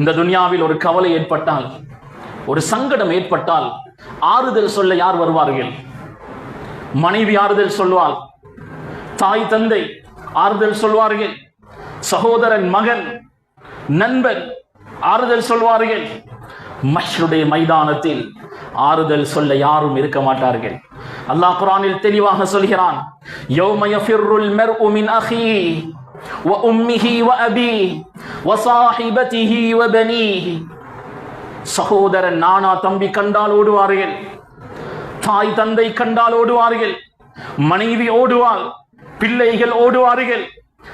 இந்த துனியாவில் ஒரு கவலை ஏற்பட்டால் ஒரு சங்கடம் ஏற்பட்டால் ஆறுதல் சொல்ல யார் வருவார்கள்? மனைவி ஆறுதல் சொல்வாள் தாய் தந்தை ஆறுதல் சொல்வார்கள் சகோதரன் மகன் நண்பன் ஆறுதல் சொல்வார்கள். மஷ்ருடைய மைதானத்தில் ஆறுதல் சொல்ல யாரும் இருக்க மாட்டார்கள். அல்லாஹ் குரானில் தெளிவாக சொல்கிறான் யௌம யஃபிர்ருல் மர்உ மின் அஹீ. வ وأبيه وصاحبته وبنيه வ சகோதரன் நானா தம்பி கண்டால் ஓடுவார்கள். தாய் தந்தை கண்டால் ஓடுவார்கள். மனைவி ஓடுவாள். பிள்ளைகள் ஓடுவார்கள்.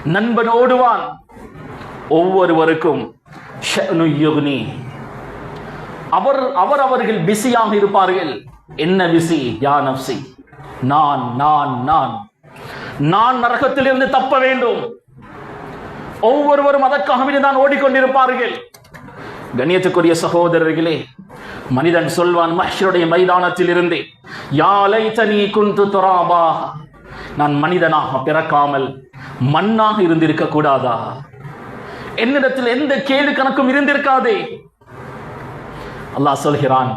நண்பன் ஓடுவான். ஒவ்வொருவருக்கும் அவர் அவர் அவர்கள் பிஸியாக இருப்பார்கள். என்ன பிஸி? யா நப்சி நான் நான் நான். நான் நரகத்திலிருந்து தப்ப வேண்டும். ஒவ்வொருவரும் அதற்காகவே தான் ஓடிக்கொண்டிருப்பார்கள். கண்ணியத்துக்குரிய சகோதரர்களே மனிதன் சொல்வான் மஹ்ஷருடைய மைதானத்தில் இருந்து யாலை தனி குந்து துராபா. நான் மனிதனாக பிறக்காமல் மண்ணாக இருந்திருக்க கூடாதா? என்னிடத்தில் எந்த கேள்வி கணக்கும் இருந்திருக்காதே? அல்லாஹ் சொல்கிறான்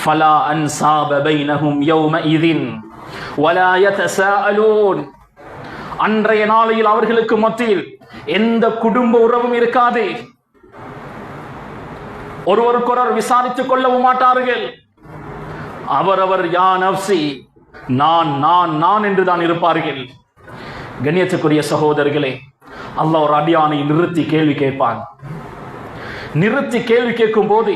ஃபலா அன்சாப பைனஹும் யௌமஇதின் வலா யதசாஅலூன். அன்றைய நாளையில் அவர்களுக்கு மத்தியில் எந்த குடும்ப உறவும் இருக்காது. ஒருவருக்கொருவர் விசாரித்துக் கொள்ளவும் மாட்டார்கள். அவரவர் யா நப்சி நான் நான் நான் என்று தான் இருப்பார்கள். கண்ணியத்துக்குரிய சகோதரர்களே அல்லாஹ் ஒரு அடியானை நிறுத்தி கேள்வி கேட்பான். நிறுத்தி கேள்வி கேட்கும் போது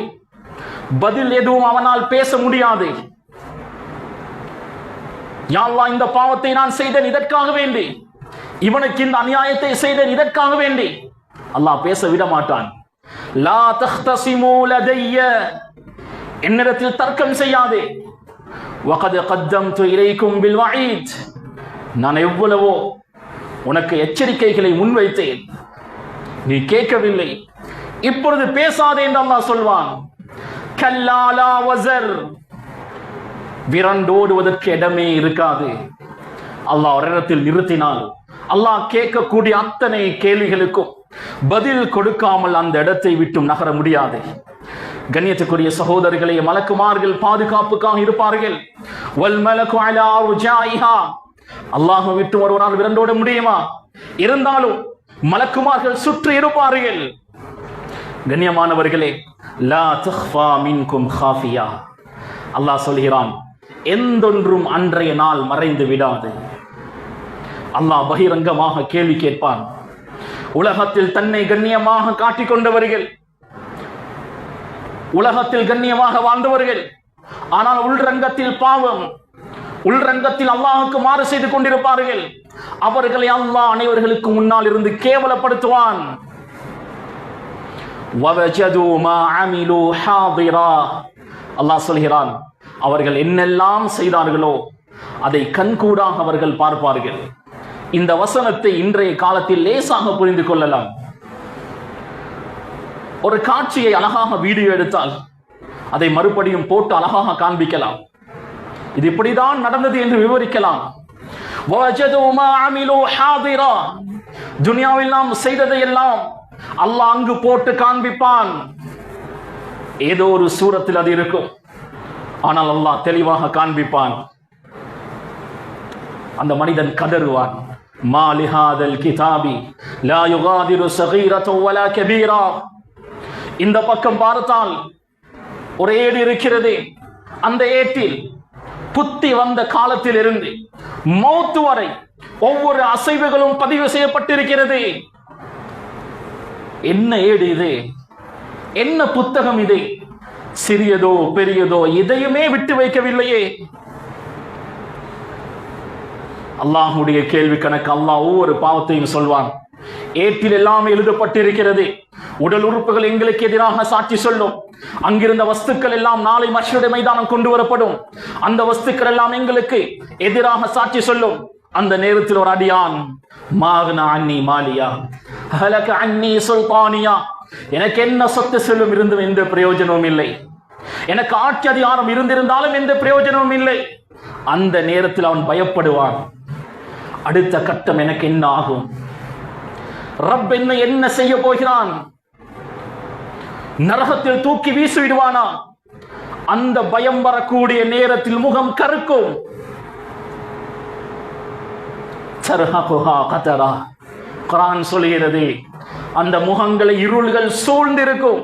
பதில் எதுவும் அவனால் பேச முடியாது. யா இந்த பாவத்தை நான் செய்தேன் இதற்காக வேண்டி. இவனுக்கு இந்த அநியாயத்தை செய்தேன் இதற்காக வேண்டி. அல்லாஹ் பேச விட மாட்டான் லா தஹ்தஸிமு லதைய என்னிடத்தில் தர்க்கம் செய்யாதே. வகது கத்தம் இலைக்கும் பில் நான் எவ்வளவோ உனக்கு எச்சரிக்கைகளை முன்வைத்தேன். நீ கேட்கவில்லை. இப்பொழுது பேசாதே என்று அல்லாஹ் சொல்வான். கல்லாலா வசர் விரண்டோடுவதற்கு இடமே இருக்காது. அல்லாஹ் ஒரு இடத்தில் நிறுத்தினால் அல்லாஹ் கேட்கக்கூடிய அத்தனை கேள்விகளுக்கும் பதில் கொடுக்காமல் அந்த இடத்தை விட்டும் நகர முடியாது. கண்ணியத்துக்குரிய சகோதரர்களே மலக்குமார்கள் பாதுகாப்புக்காக இருப்பார்கள். அல்லாஹ் விட்டு ஒருவரால் விரண்டோட முடியுமா? இருந்தாலும் மலக்குமார்கள் சுற்றி இருப்பார்கள். கண்ணியமானவர்களே லா தஹ்ஃபா மின்கும் ஹாஃபியா. அல்லாஹ் சொல்கிறான் எந்தொன்றும் அன்றைய நாள் மறைந்து விடாது. அல்லாஹ் பகிரங்கமாக கேள்வி கேட்பான். உலகத்தில் தன்னை கண்ணியமாக காட்டிக்கொண்டவர்கள் உலகத்தில் கண்ணியமாக வாழ்ந்தவர்கள் ஆனால் உள்ரங்கத்தில் பாவம் உள்ரங்கத்தில் அல்லாஹுக்கு மாறு செய்து கொண்டிருப்பார்கள். அவர்களை அல்லாஹ் அனைவர்களுக்கு முன்னால் இருந்து கேவலப்படுத்துவான். அல்லாஹ் சொல்கிறான் அவர்கள் என்னெல்லாம் செய்தார்களோ அதை கண்கூடாக அவர்கள் பார்ப்பார்கள். இந்த வசனத்தை இன்றைய காலத்தில் லேசாக புரிந்து கொள்ளலாம். ஒரு காட்சியை அழகாக வீடியோ எடுத்தால் அதை மறுபடியும் போட்டு அழகாக காண்பிக்கலாம். இது இப்படிதான் நடந்தது என்று விவரிக்கலாம். துனியாவில் நாம் செய்ததை எல்லாம் அல்லாஹ் அங்கு போட்டு காண்பிப்பான். ஏதோ ஒரு சூரத்தில் அது இருக்கும். ஆனால் அல்லாஹ் தெளிவாக காண்பிப்பான். அந்த மனிதன் கதறுவான். ما لهذا الكتاب لا يغادر صغيرة ولا كبيرة இந்த பக்கம் பார்த்தால் ஒரு ஏடு இருக்கிறது. அந்த ஏட்டில் புத்தி வந்த காலத்தில் இருந்து மௌத்து வரை ஒவ்வொரு அசைவுகளும் பதிவு செய்யப்பட்டிருக்கிறது. என்ன ஏடு இது? என்ன புத்தகம் இது? சிறியதோ பெரியதோ இதையுமே விட்டு வைக்கவில்லையே. அல்லாஹுடைய கேள்வி கணக்கு அல்லாஹ் ஒவ்வொரு பாவத்தையும் சொல்வான். ஏட்டில் எல்லாம் எழுதப்பட்டிருக்கிறது. உடல் உறுப்புகள் எங்களுக்கு எதிராக சாட்சி சொல்லும். அங்கிருந்த வஸ்துக்கள் எல்லாம் நாளை மஷருடைய மைதானம் கொண்டு வரப்படும். அந்த வஸ்துக்கள் எல்லாம் எங்களுக்கு எதிராக சாட்சி சொல்லும். அந்த நேரத்தில் ஒரு அடியான் மாகனா அன்னி மாலியா ஹலக அன்னி சுல்தானியா எனக்கு என்ன சொத்து செல்லும்? இருந்தும் எந்த பிரயோஜனமும் இல்லை. எனக்கு ஆட்சி அதிகாரம் இருந்திருந்தாலும் எந்த பிரயோஜனமும் இல்லை. அந்த நேரத்தில் அவன் பயப்படுவான். அடுத்த கட்டம் எனக்கு என்ன ஆகும்? ரப் என்ன என்ன செய்ய போகிறான்? நரகத்தில் தூக்கி வீசிவிடுவானா? அந்த பயம் வரக்கூடிய நேரத்தில் முகம் கருக்கும். சர்ஹகுஹா கதரா. குரான் சொல்கிறது அந்த முகங்களை இருள்கள் சூழ்ந்திருக்கும்.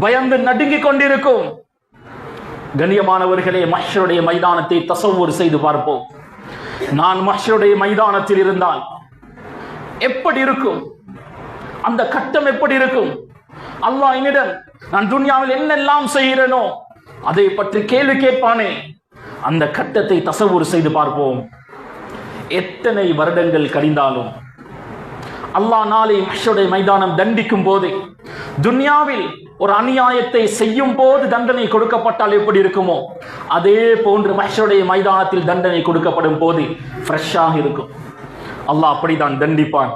பயந்து நடுங்கிக் கொண்டிருக்கும். கண்ணியமானவர்களே மஹ்ஷருடைய மைதானத்தை தசவூர் செய்து பார்ப்போம். நான் மஹ்ஷருடைய மைதானத்தில் இருந்தால் எப்படி இருக்கும்? அந்த கட்டம் எப்படி இருக்கும்? அல்லாஹ் என்னிடம் நான் துன்யாவில் என்னெல்லாம் செய்கிறேனோ அதை பற்றி கேள்வி கேட்பானே. அந்த கட்டத்தை தசவூர் செய்து பார்ப்போம். எத்தனை வருடங்கள் கழிந்தாலும் அல்லாஹ் நாளை மஷருடைய மைதானம் தண்டிக்கும் போது துன்யாவில் ஒரு அநியாயத்தை செய்யும் போது தண்டனை கொடுக்கப்பட்டால் எப்படி இருக்குமோ அதே போன்று மஹருடைய மைதானத்தில் தண்டனை கொடுக்கப்படும் போது ஃப்ரெஷ்ஷாக இருக்கும். அல்லாஹ் அப்படிதான் தண்டிப்பான்.